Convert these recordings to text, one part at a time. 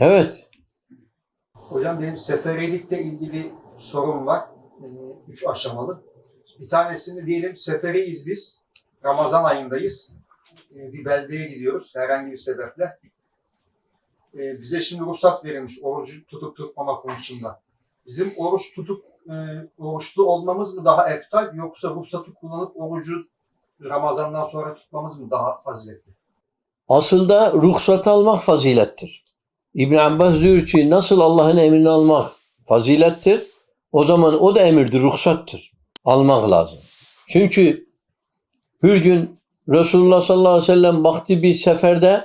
Evet. Hocam benim seferilikle ilgili sorum var. Ee, Üç aşamalı. Bir tanesini diyelim seferiyiz biz. Ramazan ayındayız. Ee, Bir beldeye gidiyoruz herhangi bir sebeple. Ee, Bize şimdi ruhsat verilmiş orucu tutup tutmama konusunda. Bizim oruç tutup e, oruçlu olmamız mı daha eftal yoksa ruhsatı kullanıp orucu Ramazandan sonra tutmamız mı daha faziletli? Aslında ruhsat almak fazilettir. İbn Abbas diyor ki nasıl Allah'ın emrini almak fazilettir, o zaman o da emirdir, ruhsattır. Almak lazım. Çünkü bir gün Resulullah sallallahu aleyhi ve sellem baktı bir seferde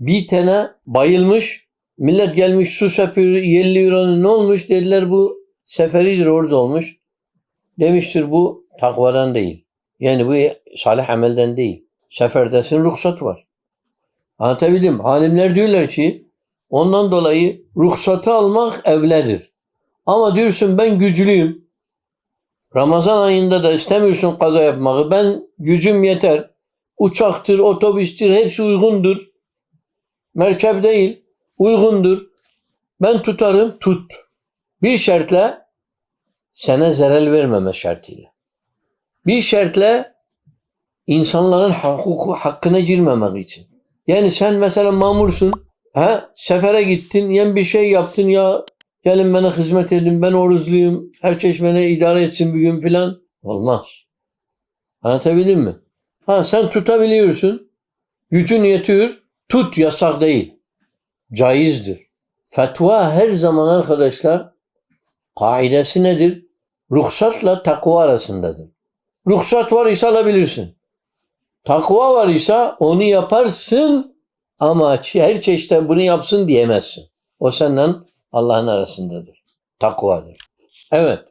bir tane bayılmış. Millet gelmiş su sepiyor 50 euronun ne olmuş dediler bu seferidir oruç olmuş. Demiştir bu takvadan değil. Yani bu salih amelden değil. Seferdesin ruhsat var. Anlatabildim. Alimler diyorlar ki ondan dolayı ruhsatı almak evledir. Ama diyorsun ben güçlüyüm. Ramazan ayında da istemiyorsun kaza yapmayı. Ben gücüm yeter. Uçaktır, otobüstür hepsi uygundur. Merkep değil. Uygundur. Ben tutarım tut. Bir şartla sana zarar vermeme şartıyla. Bir şartla insanların hukuku, hakkına girmemek için. Yani sen mesela mamursun. Ha? Sefere gittin. Yani bir şey yaptın ya gelin bana hizmet edin. Ben oruçluyum. Herkes beni idare etsin bir gün filan. Olmaz. Anlatabildim mi? Ha sen tutabiliyorsun. Gücün yetiyor. Tut yasak değil. Caizdir. Fetva her zaman arkadaşlar kaidesi nedir? Ruhsatla takva arasındadır. Ruhsat var ise alabilirsin. Takva var ise onu yaparsın ama her çeşitten bunu yapsın diyemezsin. O senden Allah'ın arasındadır. Takvadır. Evet.